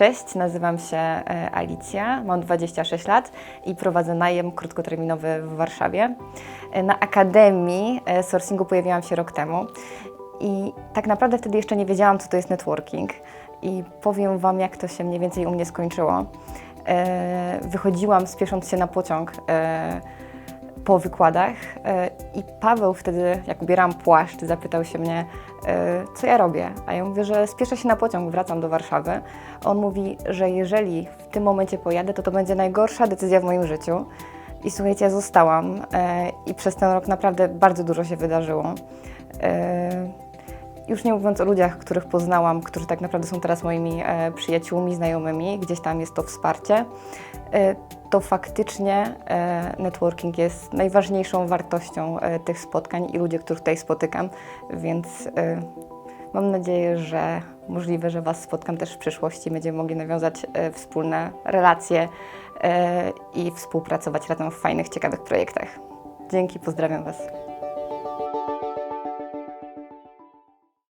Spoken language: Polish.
Cześć, nazywam się e, Alicja, mam 26 lat i prowadzę najem krótkoterminowy w Warszawie. E, Na Akademii e, Sourcingu pojawiłam się rok temu i tak naprawdę wtedy jeszcze nie wiedziałam, co to jest networking i powiem Wam, jak to się mniej więcej u mnie skończyło. Wychodziłam spiesząc się na pociąg po wykładach e, i Paweł wtedy, jak ubierałam płaszcz, zapytał się mnie, e, co ja robię. A ja mówię, że spieszę się na pociąg, wracam do Warszawy. On mówi, że jeżeli w tym momencie pojadę, to to będzie najgorsza decyzja w moim życiu. I słuchajcie, ja zostałam e, i przez ten rok naprawdę bardzo dużo się wydarzyło. Już nie mówiąc o ludziach, których poznałam, którzy tak naprawdę są teraz moimi e, przyjaciółmi, znajomymi, gdzieś tam jest to wsparcie, e, to faktycznie e, networking jest najważniejszą wartością tych spotkań i ludzi, których tutaj spotykam, więc mam nadzieję, że możliwe, że Was spotkam też w przyszłości, będziemy mogli nawiązać wspólne relacje i współpracować razem w fajnych, ciekawych projektach. Dzięki, pozdrawiam Was.